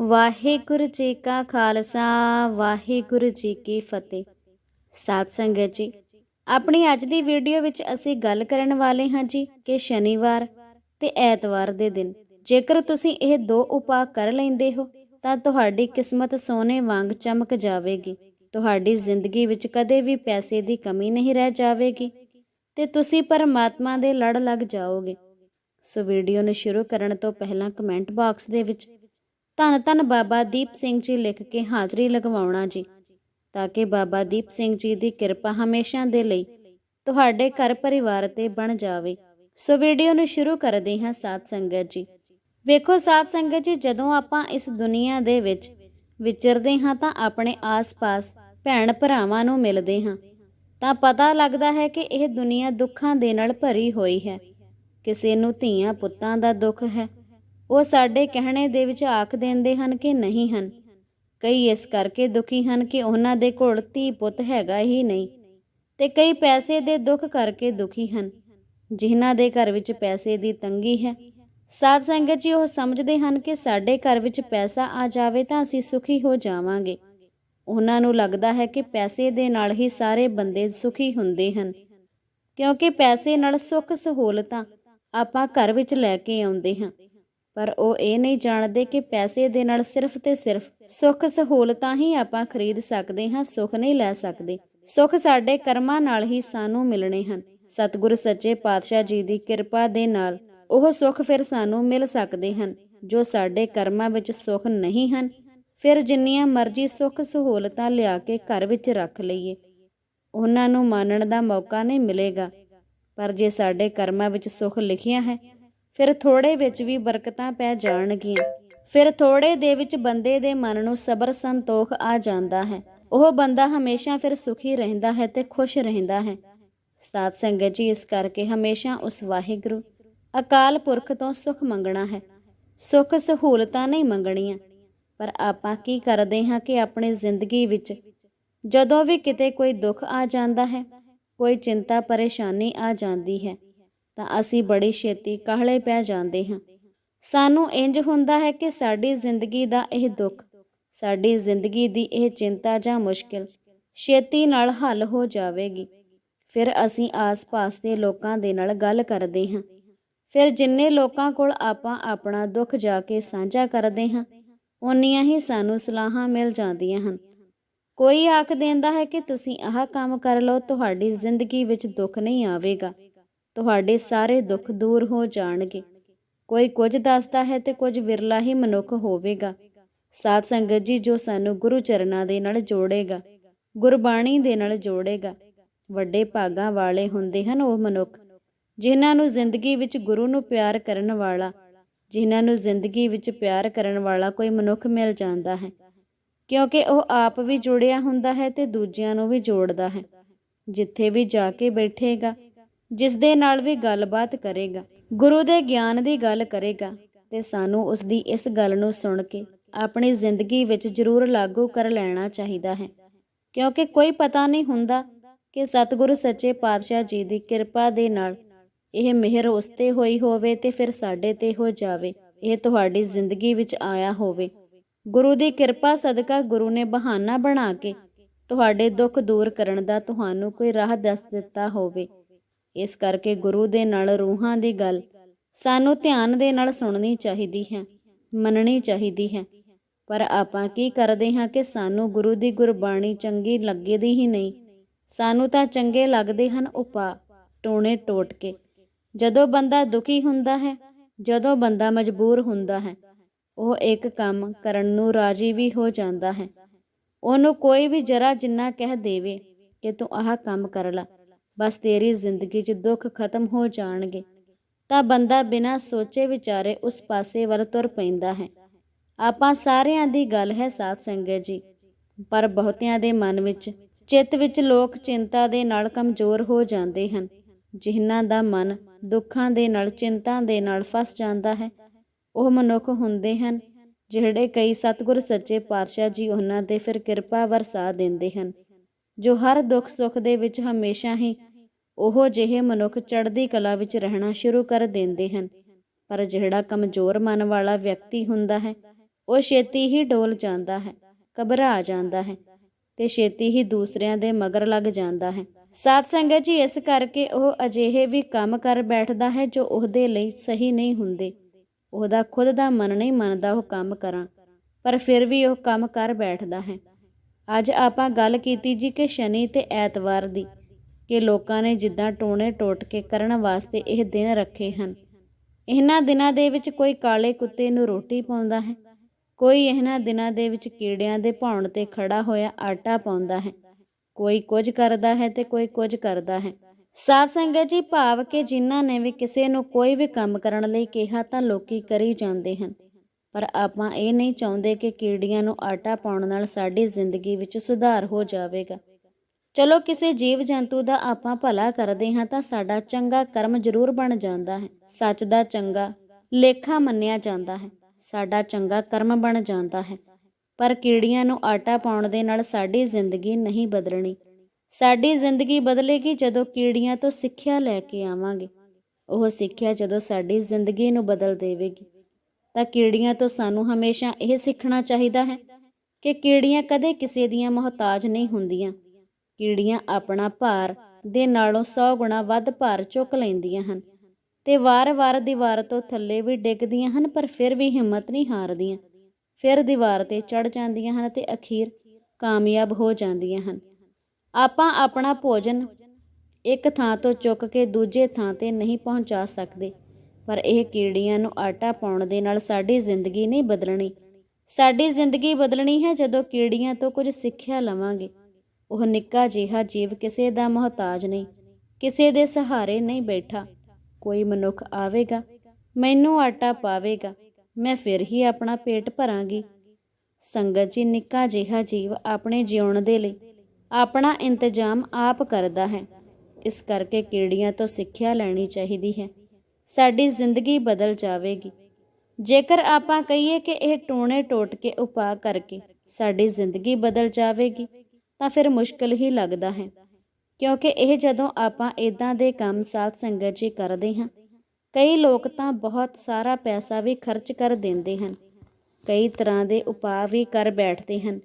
ਵਾਹਿਗੁਰੂ ਜੀ ਕਾ ਖਾਲਸਾ, ਵਾਹਿਗੁਰੂ ਜੀ ਕੀ ਫਤਿਹ। ਸਾਧ ਸੰਗਤ ਜੀ, ਆਪਣੀ ਅੱਜ ਦੀ ਵੀਡੀਓ ਵਿੱਚ ਅਸੀਂ ਗੱਲ ਕਰਨ ਵਾਲੇ ਹਾਂ ਜੀ ਕਿ ਸ਼ਨੀਵਾਰ ਤੇ ਐਤਵਾਰ ਦੇ ਦਿਨ। ਜੇਕਰ ਤੁਸੀਂ ਇਹ ਦੋ ਉਪਾਅ ਕਰ ਲੈਂਦੇ ਹੋ, ਤਾਂ ਤੁਹਾਡੀ ਕਿਸਮਤ ਸੋਨੇ ਵਾਂਗ ਚਮਕ ਜਾਵੇਗੀ। ਤੁਹਾਡੀ ਜ਼ਿੰਦਗੀ ਵਿੱਚ ਕਦੇ ਵੀ ਪੈਸੇ ਦੀ ਕਮੀ ਨਹੀਂ ਰਹਿ ਜਾਵੇਗੀ ਤੇ ਤੁਸੀਂ ਪਰਮਾਤਮਾ ਦੇ ਲੜ ਲੱਗ ਜਾਓਗੇ। ਸੋ ਵੀਡੀਓ ਨੂੰ ਸ਼ੁਰੂ ਕਰਨ ਤੋਂ ਪਹਿਲਾਂ ਕਮੈਂਟ ਬਾਕਸ ਦੇ ਵਿੱਚ ਧੰਨ ਧੰਨ ਬਾਬਾ ਦੀਪ ਸਿੰਘ ਜੀ ਲਿਖ ਕੇ ਹਾਜ਼ਰੀ ਲਗਵਾਉਣਾ ਜੀ, ਤਾਂ ਕਿ ਬਾਬਾ ਦੀਪ ਸਿੰਘ ਜੀ ਦੀ ਕਿਰਪਾ ਹਮੇਸ਼ਾ ਦੇ ਲਈ ਤੁਹਾਡੇ ਘਰ ਪਰਿਵਾਰ ਤੇ ਬਣ ਜਾਵੇ। ਸੋ ਵੀਡੀਓ ਨੂੰ ਸ਼ੁਰੂ ਕਰਦੇ ਹਾਂ ਸਾਧ ਸੰਗਤ ਜੀ। ਵੇਖੋ ਸਾਧ ਸੰਗਤ ਜੀ, ਜਦੋਂ ਆਪਾਂ ਇਸ ਦੁਨੀਆ ਦੇ ਵਿੱਚ ਵਿਚਰਦੇ ਹਾਂ ਤਾਂ ਆਪਣੇ ਆਸ-ਪਾਸ ਭੈਣ ਭਰਾਵਾਂ ਨੂੰ ਮਿਲਦੇ ਹਾਂ। ਤਾਂ ਪਤਾ ਲੱਗਦਾ ਹੈ ਕਿ ਇਹ ਦੁਨੀਆ ਦੁੱਖਾਂ ਦੇ ਨਾਲ ਭਰੀ ਹੋਈ ਹੈ। ਕਿਸੇ ਨੂੰ ਧੀਆਂ ਪੁੱਤਾਂ ਦਾ ਦੁੱਖ ਹੈ। ਉਹ ਸਾਡੇ ਕਹਿਣੇ ਦੇ ਵਿੱਚ ਆਖ ਦਿੰਦੇ ਹਨ ਕਿ ਨਹੀਂ ਹਨ। ਕਈ ਇਸ ਕਰਕੇ ਦੁਖੀ ਹਨ ਕਿ ਉਹਨਾਂ ਦੇ ਕੋਲ ਧੀ ਪੁੱਤ ਹੈਗਾ ਹੀ ਨਹੀਂ ਤੇ ਕਈ ਪੈਸੇ ਦੇ ਦੁੱਖ ਕਰਕੇ ਦੁਖੀ ਹਨ। ਜਿਨ੍ਹਾਂ ਦੇ ਘਰ ਵਿੱਚ ਪੈਸੇ ਦੀ ਤੰਗੀ ਹੈ, ਸਾਧ ਸੰਗਤ ਜੀ ਉਹ ਸਮਝਦੇ ਹਨ ਕਿ ਸਾਡੇ ਘਰ ਵਿੱਚ ਪੈਸਾ ਆ ਜਾਵੇ ਤਾਂ ਅਸੀਂ ਸੁਖੀ ਹੋ ਜਾਵਾਂਗੇ। ਉਹਨਾਂ ਨੂੰ ਲੱਗਦਾ ਹੈ ਕਿ ਪੈਸੇ ਦੇ ਨਾਲ ਹੀ ਸਾਰੇ ਬੰਦੇ ਸੁਖੀ ਹੁੰਦੇ ਹਨ। ਕਿਉਂਕਿ ਪੈਸੇ ਨਾਲ ਸੁੱਖ ਸਹੂਲਤਾਂ ਆਪਾਂ ਘਰ ਵਿੱਚ ਲੈ ਕੇ ਆਉਂਦੇ ਹਾਂ। ਪਰ ਉਹ ਇਹ ਨਹੀਂ ਜਾਣਦੇ ਕਿ ਪੈਸੇ ਦੇ ਨਾਲ ਸਿਰਫ ਤੇ ਸਿਰਫ ਸੁੱਖ ਸਹੂਲਤਾਂ ਹੀ ਆਪਾਂ ਖਰੀਦ ਸਕਦੇ ਹਾਂ, ਸੁੱਖ ਨਹੀਂ ਲੈ ਸਕਦੇ। ਸੁੱਖ ਸਾਡੇ ਕਰਮਾਂ ਨਾਲ ਹੀ ਸਾਨੂੰ ਮਿਲਣੇ ਹਨ। ਸਤਿਗੁਰ ਸੱਚੇ ਪਾਤਸ਼ਾਹ ਜੀ ਦੀ ਕਿਰਪਾ ਦੇ ਨਾਲ ਉਹ ਸੁੱਖ ਫਿਰ ਸਾਨੂੰ ਮਿਲ ਸਕਦੇ ਹਨ, ਜੋ ਸਾਡੇ ਕਰਮਾਂ ਵਿੱਚ ਸੁੱਖ ਨਹੀਂ ਹਨ। ਫਿਰ ਜਿੰਨੀਆਂ ਮਰਜ਼ੀ ਸੁੱਖ ਸਹੂਲਤਾਂ ਲਿਆ ਕੇ ਘਰ ਵਿੱਚ ਰੱਖ ਲਈਏ। ਉਹਨਾਂ ਨੂੰ ਮਾਨਣ ਦਾ ਮੌਕਾ ਨਹੀਂ ਮਿਲੇਗਾ। ਪਰ ਜੇ ਸਾਡੇ ਕਰਮਾਂ ਵਿੱਚ ਸੁੱਖ ਲਿਖਿਆ ਹੈ ਫਿਰ ਥੋੜੇ ਵਿੱਚ ਵੀ ਬਰਕਤਾਂ ਪੈ ਜਾਣਗੀਆਂ। ਫਿਰ ਥੋੜੇ ਦੇ ਵਿੱਚ ਬੰਦੇ ਦੇ ਮਨ ਨੂੰ ਸਬਰ ਸੰਤੋਖ ਆ ਜਾਂਦਾ ਹੈ। ਉਹ ਬੰਦਾ ਹਮੇਸ਼ਾ ਫਿਰ ਸੁਖੀ ਰਹਿੰਦਾ ਹੈ ਤੇ ਖੁਸ਼ ਰਹਿੰਦਾ ਹੈ। ਸਾਧ ਸੰਗਤ ਜੀ, ਇਸ ਕਰਕੇ ਹਮੇਸ਼ਾ ਉਸ ਵਾਹਿਗੁਰੂ, ਅਕਾਲ ਪੁਰਖ ਤੋਂ ਸੁਖ ਮੰਗਣਾ ਹੈ। ਸੁਖ ਸਹੂਲਤਾਂ ਨਹੀਂ ਮੰਗਣੀਆਂ। ਪਰ ਆਪਾਂ ਕੀ ਕਰਦੇ ਹਾਂ ਕਿ ਆਪਣੀ ਜ਼ਿੰਦਗੀ ਵਿੱਚ ਜਦੋਂ ਵੀ ਕਿਤੇ ਕੋਈ ਦੁੱਖ ਆ ਜਾਂਦਾ ਹੈ, ਕੋਈ ਚਿੰਤਾ, ਪਰੇਸ਼ਾਨੀ ਆ ਜਾਂਦੀ ਹੈ ਤਾਂ ਅਸੀਂ ਬੜੀ ਛੇਤੀ ਕਾਹਲੇ ਪੈ ਜਾਂਦੇ ਹਾਂ। ਸਾਨੂੰ ਇੰਜ ਹੁੰਦਾ ਹੈ ਕਿ ਸਾਡੀ ਜ਼ਿੰਦਗੀ ਦਾ ਇਹ ਦੁੱਖ, ਸਾਡੀ ਜ਼ਿੰਦਗੀ ਦੀ ਇਹ ਚਿੰਤਾ ਜਾਂ ਮੁਸ਼ਕਿਲ ਛੇਤੀ ਨਾਲ ਹੱਲ ਹੋ ਜਾਵੇਗੀ। ਫਿਰ ਅਸੀਂ ਆਸ-ਪਾਸ ਦੇ ਲੋਕਾਂ ਦੇ ਨਾਲ ਗੱਲ ਕਰਦੇ ਹਾਂ। ਫਿਰ ਜਿੰਨੇ ਲੋਕਾਂ ਕੋਲ ਆਪਾਂ ਆਪਣਾ ਦੁੱਖ ਜਾ ਕੇ ਸਾਂਝਾ ਕਰਦੇ ਹਾਂ, ਓਨੀਆਂ ਹੀ ਸਾਨੂੰ ਸਲਾਹਾਂ ਮਿਲ ਜਾਂਦੀਆਂ ਹਨ। ਕੋਈ ਆਖ ਦਿੰਦਾ ਹੈ ਕਿ ਤੁਸੀਂ ਆਹ ਕੰਮ ਕਰ ਲਓ, ਤੁਹਾਡੀ ਜ਼ਿੰਦਗੀ ਵਿੱਚ ਦੁੱਖ ਨਹੀਂ ਆਵੇਗਾ। ਤੁਹਾਡੇ ਸਾਰੇ ਦੁੱਖ ਦੂਰ ਹੋ ਜਾਣਗੇ। ਕੋਈ ਕੁਝ ਦੱਸਦਾ ਹੈ ਤੇ ਕੁਝ ਵਿਰਲਾ ਹੀ ਮਨੁੱਖ ਹੋਵੇਗਾ। ਸਾਧ ਸੰਗਤ ਜੀ ਜੋ ਸਾਨੂੰ ਗੁਰੂ ਚਰਨਾਂ ਦੇ ਨਾਲ ਜੋੜੇਗਾ, ਗੁਰਬਾਣੀ ਦੇ ਨਾਲ ਜੋੜੇਗਾ, ਵੱਡੇ ਭਾਗਾਂ ਵਾਲੇ ਹੁੰਦੇ ਹਨ ਉਹ ਮਨੁੱਖ, ਜਿਨ੍ਹਾਂ ਨੂੰ ਜ਼ਿੰਦਗੀ ਵਿੱਚ ਗੁਰੂ ਨੂੰ ਪਿਆਰ ਕਰਨ ਵਾਲਾ, ਜਿਨ੍ਹਾਂ ਨੂੰ ਜ਼ਿੰਦਗੀ ਵਿੱਚ ਪਿਆਰ ਕਰਨ ਵਾਲਾ ਕੋਈ ਮਨੁੱਖ ਮਿਲ ਜਾਂਦਾ ਹੈ। ਕਿਉਂਕਿ ਉਹ ਆਪ ਵੀ ਜੁੜਿਆ ਹੁੰਦਾ ਹੈ ਤੇ ਦੂਜਿਆਂ ਨੂੰ ਵੀ ਜੋੜਦਾ ਹੈ। ਜਿੱਥੇ ਵੀ ਜਾ ਕੇ ਬੈਠੇਗਾ ਜਿਸ ਦੇ ਨਾਲ ਵੀ ਗੱਲਬਾਤ ਕਰੇਗਾ, ਗੁਰੂ ਦੇ ਗਿਆਨ ਦੀ ਗੱਲ ਕਰੇਗਾ ਤੇ ਸਾਨੂੰ ਉਸ ਦੀ ਇਸ ਗੱਲ ਨੂੰ ਸੁਣ ਕੇ ਆਪਣੀ ਜ਼ਿੰਦਗੀ ਵਿੱਚ ਜ਼ਰੂਰ ਲਾਗੂ ਕਰ ਲੈਣਾ ਚਾਹੀਦਾ ਹੈ। ਕਿਉਂਕਿ ਕੋਈ ਪਤਾ ਨਹੀਂ ਹੁੰਦਾ ਕਿ ਸਤਿਗੁਰੂ ਸੱਚੇ ਪਾਤਸ਼ਾਹ ਜੀ ਦੀ ਕਿਰਪਾ ਦੇ ਨਾਲ ਇਹ ਮਿਹਰ ਉਸ ਤੇ ਹੋਈ ਹੋਵੇ ਤੇ ਫਿਰ ਸਾਡੇ ਤੇ ਹੋ ਜਾਵੇ, ਇਹ ਤੁਹਾਡੀ ਜ਼ਿੰਦਗੀ ਵਿੱਚ ਆਇਆ ਹੋਵੇ। ਗੁਰੂ ਦੀ ਕਿਰਪਾ ਸਦਕਾ ਗੁਰੂ ਨੇ ਬਹਾਨਾ ਬਣਾ ਕੇ ਤੁਹਾਡੇ ਦੁੱਖ ਦੂਰ ਕਰਨ ਦਾ ਤੁਹਾਨੂੰ ਕੋਈ ਰਾਹ ਦੱਸ ਦਿੱਤਾ ਹੋਵੇ। ਇਸ ਕਰਕੇ ਗੁਰੂ ਦੇ ਨਾਲ ਰੂਹਾਂ ਦੀ ਗੱਲ ਸਾਨੂੰ ਧਿਆਨ ਦੇ ਨਾਲ ਸੁਣਨੀ ਚਾਹੀਦੀ ਹੈ, ਮੰਨਣੀ ਚਾਹੀਦੀ ਹੈ। ਪਰ ਆਪਾਂ ਕੀ ਕਰਦੇ ਹਾਂ ਕਿ ਸਾਨੂੰ ਗੁਰੂ ਦੀ ਗੁਰਬਾਣੀ ਚੰਗੀ ਲੱਗਦੀ ਹੀ ਨਹੀਂ। ਸਾਨੂੰ ਤਾਂ ਚੰਗੇ ਲੱਗਦੇ ਹਨ ਉਪਾ ਟੋਣੇ ਟੋਟ ਕੇ ਜਦੋਂ ਬੰਦਾ ਦੁਖੀ ਹੁੰਦਾ ਹੈ, ਜਦੋਂ ਬੰਦਾ ਮਜਬੂਰ ਹੁੰਦਾ ਹੈ, ਉਹ ਇੱਕ ਕੰਮ ਕਰਨ ਨੂੰ ਰਾਜੀ ਵੀ ਹੋ ਜਾਂਦਾ ਹੈ। ਉਹਨੂੰ ਕੋਈ ਵੀ ਜਰਾ ਜਿੰਨਾ ਕਹਿ ਦੇਵੇ ਕਿ ਤੂੰ ਆਹ ਕੰਮ ਕਰ ਲੈ। ਬਸ ਤੇਰੀ ਜ਼ਿੰਦਗੀ 'ਚ ਦੁੱਖ ਖਤਮ ਹੋ ਜਾਣਗੇ। ਤਾਂ ਬੰਦਾ ਬਿਨਾਂ ਸੋਚੇ ਵਿਚਾਰੇ ਉਸ ਪਾਸੇ ਵੱਲ ਤੁਰ ਪੈਂਦਾ ਹੈ। ਆਪਾਂ ਸਾਰਿਆਂ ਦੀ ਗੱਲ ਹੈ ਸਾਧ ਸੰਗਤ ਜੀ। ਪਰ ਬਹੁਤਿਆਂ ਦੇ ਮਨ ਵਿੱਚ, ਚਿੱਤ ਵਿੱਚ ਲੋਕ ਚਿੰਤਾ ਦੇ ਨਾਲ ਕਮਜ਼ੋਰ ਹੋ ਜਾਂਦੇ ਹਨ। ਜਿਨ੍ਹਾਂ ਦਾ ਮਨ ਦੁੱਖਾਂ ਦੇ ਨਾਲ, ਚਿੰਤਾ ਦੇ ਨਾਲ ਫਸ ਜਾਂਦਾ ਹੈ, ਉਹ ਮਨੁੱਖ ਹੁੰਦੇ ਹਨ, ਜਿਹੜੇ ਕਈ ਸਤਿਗੁਰ ਸੱਚੇ ਪਾਤਸ਼ਾਹ ਜੀ ਉਹਨਾਂ ਤੇ ਫਿਰ ਕਿਰਪਾ ਵਰਸਾ ਦਿੰਦੇ ਹਨ। ਜੋ ਹਰ ਦੁੱਖ ਸੁੱਖ ਦੇ ਵਿੱਚ ਹਮੇਸ਼ਾ ਹੀ ਉਹ ਜਿਹੇ ਮਨੁੱਖ ਚੜ੍ਹਦੀ ਕਲਾ ਵਿੱਚ ਰਹਿਣਾ ਸ਼ੁਰੂ ਕਰ ਦਿੰਦੇ ਹਨ। ਪਰ ਜਿਹੜਾ ਕਮਜ਼ੋਰ ਮਨ ਵਾਲਾ ਵਿਅਕਤੀ ਹੁੰਦਾ ਹੈ, ਉਹ ਛੇਤੀ ਹੀ ਡੋਲ ਜਾਂਦਾ ਹੈ, ਘਬਰਾ ਜਾਂਦਾ ਹੈ ਤੇ ਛੇਤੀ ਹੀ ਦੂਸਰਿਆਂ ਦੇ ਮਗਰ ਲੱਗ ਜਾਂਦਾ ਹੈ। ਸਾਧ ਸੰਗਤ ਜੀ, ਇਸ ਕਰਕੇ ਉਹ ਅਜਿਹੇ ਵੀ ਕੰਮ ਕਰ ਬੈਠਦਾ ਹੈ ਜੋ ਉਹਦੇ ਲਈ ਸਹੀ ਨਹੀਂ ਹੁੰਦੇ। ਉਹਦਾ ਖੁਦ ਦਾ ਮਨ ਨਹੀਂ ਮੰਨਦਾ ਉਹ ਕੰਮ ਕਰਾਂ, ਪਰ ਫਿਰ ਵੀ ਉਹ ਕੰਮ ਕਰ ਬੈਠਦਾ ਹੈ। ਅੱਜ ਆਪਾਂ ਗੱਲ ਕੀਤੀ ਜੀ ਕਿ ਸ਼ਨੀ ਤੇ ਐਤਵਾਰ ਦੀ। ਕਿ ਲੋਕਾਂ ਨੇ ਜਿੱਦਾਂ ਟੋਣੇ ਟੋਟ ਕੇ ਕਰਨ ਵਾਸਤੇ ਇਹ ਦਿਨ ਰੱਖੇ ਹਨ। ਇਹਨਾਂ ਦਿਨਾਂ ਦੇ ਵਿੱਚ ਕੋਈ ਕਾਲੇ ਕੁੱਤੇ ਨੂੰ ਰੋਟੀ ਪਾਉਂਦਾ ਹੈ, ਕੋਈ ਇਹਨਾਂ ਦਿਨਾਂ ਦੇ ਵਿੱਚ ਕੀੜਿਆਂ ਦੇ ਭੌਣ ਤੇ ਖੜਾ ਹੋਇਆ ਆਟਾ ਪਾਉਂਦਾ ਹੈ, ਕੋਈ ਕੁਝ ਕਰਦਾ ਹੈ ਤੇ ਕੋਈ ਕੁਝ ਕਰਦਾ ਹੈ। ਸਾਧ ਸੰਗਤ ਜੀ, ਭਾਵ ਕਿ ਜਿਨ੍ਹਾਂ ਨੇ ਵੀ ਕਿਸੇ ਨੂੰ ਕੋਈ ਵੀ ਕੰਮ ਕਰਨ ਲਈ ਕਿਹਾ ਤਾਂ ਲੋਕੀ ਕਰੀ ਜਾਂਦੇ ਹਨ। ਪਰ ਆਪਾਂ ਇਹ ਨਹੀਂ ਚਾਹੁੰਦੇ ਕਿ ਕੀੜੀਆਂ ਨੂੰ ਆਟਾ ਪਾਉਣ ਨਾਲ ਸਾਡੀ ਜ਼ਿੰਦਗੀ ਵਿੱਚ ਸੁਧਾਰ ਹੋ ਜਾਵੇਗਾ। ਚਲੋ ਕਿਸੇ ਜੀਵ ਜੰਤੂ ਦਾ ਆਪਾਂ ਭਲਾ ਕਰਦੇ ਹਾਂ ਤਾਂ ਸਾਡਾ ਚੰਗਾ ਕਰਮ ਜ਼ਰੂਰ ਬਣ ਜਾਂਦਾ ਹੈ। ਸੱਚ ਦਾ ਚੰਗਾ ਲੇਖਾ ਮੰਨਿਆ ਜਾਂਦਾ ਹੈ। ਸਾਡਾ ਚੰਗਾ ਕਰਮ ਬਣ ਜਾਂਦਾ ਹੈ। ਪਰ ਕੀੜੀਆਂ ਨੂੰ ਆਟਾ ਪਾਉਣ ਦੇ ਨਾਲ ਸਾਡੀ ਜ਼ਿੰਦਗੀ ਨਹੀਂ ਬਦਲਣੀ। ਸਾਡੀ ਜ਼ਿੰਦਗੀ ਬਦਲੇਗੀ ਜਦੋਂ ਕੀੜੀਆਂ ਤੋਂ ਸਿੱਖਿਆ ਲੈ ਕੇ ਆਵਾਂਗੇ। ਉਹ ਸਿੱਖਿਆ ਜਦੋਂ ਸਾਡੀ ਜ਼ਿੰਦਗੀ ਨੂੰ ਬਦਲ ਦੇਵੇਗੀ। ਤਾਂ ਕੀੜੀਆਂ ਤੋਂ ਸਾਨੂੰ ਹਮੇਸ਼ਾ ਇਹ ਸਿੱਖਣਾ ਚਾਹੀਦਾ ਹੈ ਕਿ ਕੀੜੀਆਂ ਕਦੇ ਕਿਸੇ ਦੀਆਂ ਮੁਹਤਾਜ ਨਹੀਂ ਹੁੰਦੀਆਂ। ਕੀੜੀਆਂ ਆਪਣਾ ਭਾਰ ਦੇ ਨਾਲੋਂ 100 ਗੁਣਾ ਵੱਧ ਭਾਰ ਚੁੱਕ ਲੈਂਦੀਆਂ ਹਨ ਤੇ ਵਾਰ-ਵਾਰ ਦੀਵਾਰ ਤੋਂ ਥੱਲੇ ਵੀ ਡਿੱਗਦੀਆਂ ਹਨ, ਪਰ ਫਿਰ ਵੀ ਹਿੰਮਤ ਨਹੀਂ ਹਾਰਦੀਆਂ। ਫਿਰ ਦੀਵਾਰ ਤੇ ਚੜ ਜਾਂਦੀਆਂ ਹਨ ਤੇ ਅਖੀਰ ਕਾਮਯਾਬ ਹੋ ਜਾਂਦੀਆਂ ਹਨ। ਆਪਾਂ ਆਪਣਾ ਭੋਜਨ ਇੱਕ ਥਾਂ ਤੋਂ ਚੁੱਕ ਕੇ ਦੂਜੇ ਥਾਂ ਤੇ ਨਹੀਂ ਪਹੁੰਚਾ ਸਕਦੇ, ਪਰ ਇਹ ਕੀੜੀਆਂ ਨੂੰ ਆਟਾ ਪਾਉਣ ਦੇ ਨਾਲ ਸਾਡੀ ਜ਼ਿੰਦਗੀ ਨਹੀਂ ਬਦਲਣੀ। ਸਾਡੀ ਜ਼ਿੰਦਗੀ ਬਦਲਣੀ ਹੈ ਜਦੋਂ ਕੀੜੀਆਂ ਤੋਂ ਕੁਝ ਸਿੱਖਿਆ ਲਵਾਂਗੇ। ਉਹ ਨਿੱਕਾ ਜਿਹਾ ਜੀਵ ਕਿਸੇ ਦਾ ਮੁਹਤਾਜ ਨਹੀਂ, ਕਿਸੇ ਦੇ ਸਹਾਰੇ ਨਹੀਂ ਬੈਠਾ। ਕੋਈ ਮਨੁੱਖ ਆਵੇਗਾ, ਮੈਨੂੰ ਆਟਾ ਪਾਵੇਗਾ, ਮੈਂ ਫਿਰ ਹੀ ਆਪਣਾ ਪੇਟ ਭਰਾਂਗੀ। ਸੰਗਤ ਜੀ, ਨਿੱਕਾ ਜਿਹਾ ਜੀਵ ਆਪਣੇ ਜਿਉਣ ਦੇ ਲਈ ਆਪਣਾ ਇੰਤਜ਼ਾਮ ਆਪ ਕਰਦਾ ਹੈ। ਇਸ ਕਰਕੇ ਕੀੜੀਆਂ ਤੋਂ ਸਿੱਖਿਆ ਲੈਣੀ ਚਾਹੀਦੀ ਹੈ? ਸਾਡੀ ਜ਼ਿੰਦਗੀ ਬਦਲ ਜਾਵੇਗੀ। ਜੇਕਰ ਆਪਾਂ ਕਹੀਏ ਕਿ ਇਹ ਟੋਣੇ ਟੋਟ ਕੇ ਉਪਾਅ ਕਰਕੇ ਸਾਡੀ ਜ਼ਿੰਦਗੀ ਬਦਲ ਜਾਵੇਗੀ ਤਾਂ ਫਿਰ ਮੁਸ਼ਕਲ ਹੀ ਲੱਗਦਾ ਹੈ। ਕਿਉਂਕਿ ਇਹ ਜਦੋਂ ਆਪਾਂ ਇਦਾਂ ਦੇ ਕੰਮ ਸਾਧ ਸੰਗਤ ਜੀ ਕਰਦੇ ਹਾਂ, ਕਈ ਲੋਕ ਤਾਂ ਬਹੁਤ ਸਾਰਾ ਪੈਸਾ ਵੀ ਖਰਚ ਕਰ ਦਿੰਦੇ ਹਨ। ਕਈ ਤਰ੍ਹਾਂ ਦੇ ਉਪਾਅ ਵੀ ਕਰ ਬੈਠਦੇ ਹਨ।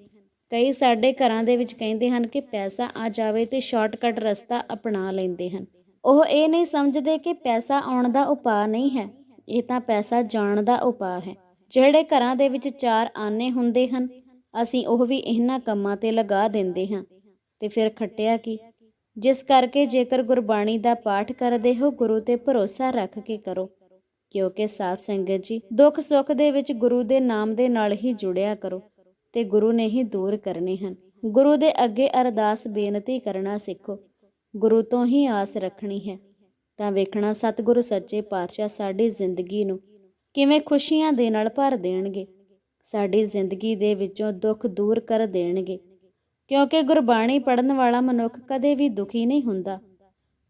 ਕਈ ਸਾਡੇ ਘਰਾਂ ਦੇ ਵਿੱਚ ਕਹਿੰਦੇ ਹਨ ਕਿ ਪੈਸਾ ਆ ਜਾਵੇ ਤੇ ਸ਼ਾਰਟਕਟ ਰਸਤਾ ਅਪਣਾ ਲੈਂਦੇ ਹਨ। ਉਹ ਇਹ ਨਹੀਂ ਸਮਝਦੇ ਕਿ ਪੈਸਾ ਆਉਣ ਦਾ ਉਪਾਅ ਨਹੀਂ ਹੈ। ਇਹ ਤਾਂ ਪੈਸਾ ਜਾਣ ਦਾ ਉਪਾਅ ਹੈ। ਜਿਹੜੇ ਘਰਾਂ ਦੇ ਵਿੱਚ ਚਾਰ ਆਨੇ ਹੁੰਦੇ ਹਨ ਅਸੀਂ ਉਹ ਵੀ ਇਹਨਾਂ ਕੰਮਾਂ ਤੇ ਲਗਾ ਦਿੰਦੇ ਹਾਂ। ਤੇ ਫਿਰ ਖੱਟਿਆ ਕੀ? ਜਿਸ ਕਰਕੇ ਜੇਕਰ ਗੁਰਬਾਣੀ ਦਾ ਪਾਠ ਕਰਦੇ ਹੋ, ਗੁਰੂ ਤੇ ਭਰੋਸਾ ਰੱਖ ਕੇ ਕਰੋ। ਕਿਉਂਕਿ ਸਾਧ ਸੰਗਤ ਜੀ, ਦੁੱਖ ਸੁੱਖ ਦੇ ਵਿੱਚ ਗੁਰੂ ਦੇ ਨਾਮ ਦੇ ਨਾਲ ਹੀ ਜੁੜਿਆ ਕਰੋ ਤੇ ਗੁਰੂ ਨੇ ਹੀ ਦੂਰ ਕਰਨੇ ਹਨ। ਗੁਰੂ ਦੇ ਅੱਗੇ ਅਰਦਾਸ ਬੇਨਤੀ ਕਰਨਾ ਸਿੱਖੋ। ਗੁਰੂ ਤੋਂ ਹੀ ਆਸ ਰੱਖਣੀ ਹੈ। ਤਾਂ ਵੇਖਣਾ ਸਤਿਗੁਰੂ ਸੱਚੇ ਪਾਤਸ਼ਾਹ ਸਾਡੀ ਜ਼ਿੰਦਗੀ ਨੂੰ ਕਿਵੇਂ ਖੁਸ਼ੀਆਂ ਦੇ ਨਾਲ ਭਰ ਦੇਣਗੇ। ਸਾਡੀ ਜ਼ਿੰਦਗੀ ਦੇ ਵਿੱਚੋਂ ਦੁੱਖ ਦੂਰ ਕਰ ਦੇਣਗੇ। ਕਿਉਂਕਿ ਗੁਰਬਾਣੀ ਪੜਨ ਵਾਲਾ ਮਨੁੱਖ ਕਦੇ ਵੀ ਦੁਖੀ ਨਹੀਂ ਹੁੰਦਾ।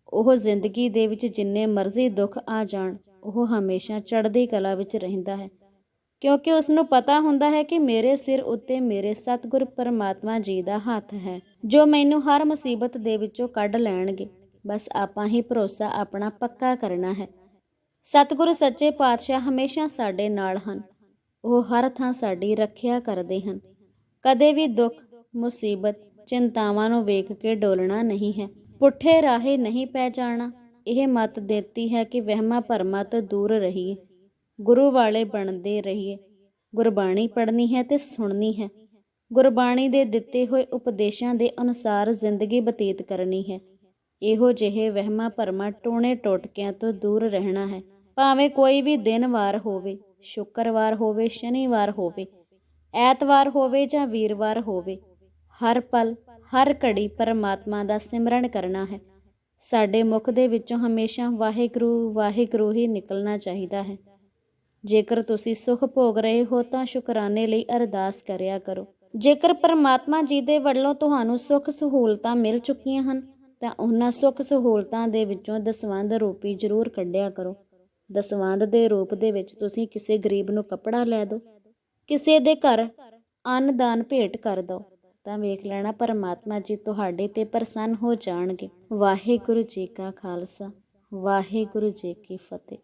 ਉਹ ਜ਼ਿੰਦਗੀ ਦੇ ਵਿੱਚ ਜਿੰਨੇ ਮਰਜ਼ੀ ਦੁੱਖ ਆ ਜਾਣ, ਉਹ ਹਮੇਸ਼ਾ ਚੜ੍ਹਦੀ ਕਲਾ ਵਿੱਚ ਰਹਿੰਦਾ ਹੈ। ਕਿਉਂਕਿ ਉਸ ਨੂੰ ਪਤਾ ਹੁੰਦਾ ਹੈ ਕਿ ਮੇਰੇ ਸਿਰ ਉੱਤੇ ਮੇਰੇ ਸਤਿਗੁਰ ਪਰਮਾਤਮਾ ਜੀ ਦਾ ਹੱਥ ਹੈ, ਜੋ ਮੈਨੂੰ ਹਰ ਮੁਸੀਬਤ ਦੇ ਵਿੱਚੋਂ ਕੱਢ ਲੈਣਗੇ। ਬਸ ਆਪਾਂ ਹੀ ਭਰੋਸਾ ਆਪਣਾ ਪੱਕਾ ਕਰਨਾ ਹੈ। ਸਤਿਗੁਰ ਸੱਚੇ ਪਾਤਸ਼ਾਹ ਹਮੇਸ਼ਾ ਸਾਡੇ ਨਾਲ ਹਨ। ਉਹ ਹਰ ਥਾਂ ਸਾਡੀ ਰੱਖਿਆ ਕਰਦੇ ਹਨ। ਕਦੇ ਵੀ ਦੁੱਖ, ਮੁਸੀਬਤ, ਚਿੰਤਾਵਾਂ ਨੂੰ ਵੇਖ ਕੇ ਡੋਲਣਾ ਨਹੀਂ ਹੈ। ਪੁੱਠੇ ਰਾਹੇ ਨਹੀਂ ਪੈ ਜਾਣਾ। ਇਹ ਮਤ ਦਿੱਤੀ ਹੈ ਕਿ ਵਹਿਮਾਂ ਭਰਮਾਂ ਤੋਂ ਦੂਰ ਰਹੀਏ। ਗੁਰੂ ਵਾਲੇ ਬਣਦੇ ਰਹੀਏ। ਗੁਰਬਾਣੀ ਪੜ੍ਹਨੀ ਹੈ ਤੇ ਸੁਣਨੀ ਹੈ। ਗੁਰਬਾਣੀ ਦੇ ਦਿੱਤੇ ਹੋਏ ਉਪਦੇਸ਼ਾਂ ਦੇ ਅਨੁਸਾਰ ਜ਼ਿੰਦਗੀ ਬਤੀਤ ਕਰਨੀ ਹੈ। ਇਹੋ ਜਿਹੇ ਵਹਿਮਾਂ ਭਰਮਾਂ ਟੋਣੇ ਟੋਟਕਿਆਂ ਤੋਂ ਦੂਰ ਰਹਿਣਾ ਹੈ। ਭਾਵੇਂ ਕੋਈ ਵੀ ਦਿਨ ਵਾਰ ਹੋਵੇ ਸ਼ੁੱਕਰਵਾਰ ਹੋਵੇ, ਸ਼ਨੀਵਾਰ ਹੋਵੇ, ਐਤਵਾਰ ਹੋਵੇ ਜਾਂ ਵੀਰਵਾਰ ਹੋਵੇ, ਹਰ ਪਲ, ਹਰ ਘੜੀ ਪਰਮਾਤਮਾ ਦਾ ਸਿਮਰਨ ਕਰਨਾ ਹੈ। ਸਾਡੇ ਮੁਖ ਦੇ ਵਿੱਚੋਂ ਹਮੇਸ਼ਾ ਵਾਹਿਗੁਰੂ ਵਾਹਿਗੁਰੂ ਹੀ ਨਿਕਲਣਾ ਚਾਹੀਦਾ ਹੈ। ਜੇਕਰ ਤੁਸੀਂ ਸੁਖ ਭੋਗ ਰਹੇ ਹੋ ਤਾਂ ਸ਼ੁਕਰਾਨੇ ਲਈ ਅਰਦਾਸ ਕਰਿਆ ਕਰੋ। ਜੇਕਰ ਪਰਮਾਤਮਾ ਜੀ ਦੇ ਵੱਲੋਂ ਤੁਹਾਨੂੰ ਸੁੱਖ ਸਹੂਲਤਾਂ ਮਿਲ ਚੁੱਕੀਆਂ ਹਨ, ਤਾਂ ਉਹਨਾਂ ਸੁੱਖ ਸਹੂਲਤਾਂ ਦੇ ਵਿੱਚੋਂ ਦਸਵੰਧ ਰੂਪੀ ਜ਼ਰੂਰ ਕੱਢਿਆ ਕਰੋ। ਦਸਵੰਧ ਦੇ ਰੂਪ ਦੇ ਵਿੱਚ ਤੁਸੀਂ ਕਿਸੇ ਗਰੀਬ ਨੂੰ ਕੱਪੜਾ ਲੈ ਦਿਓ, ਕਿਸੇ ਦੇ ਘਰ ਅੰਨ ਦਾਨ ਭੇਟ ਕਰ ਦਿਓ, ਤਾਂ ਵੇਖ ਲੈਣਾ ਪਰਮਾਤਮਾ ਜੀ ਤੁਹਾਡੇ ਤੇ ਪ੍ਰਸੰਨ ਹੋ ਜਾਣਗੇ। ਵਾਹਿਗੁਰੂ ਜੀ ਕਾ ਖਾਲਸਾ, ਵਾਹਿਗੁਰੂ ਜੀ ਕੀ ਫਤਿਹ।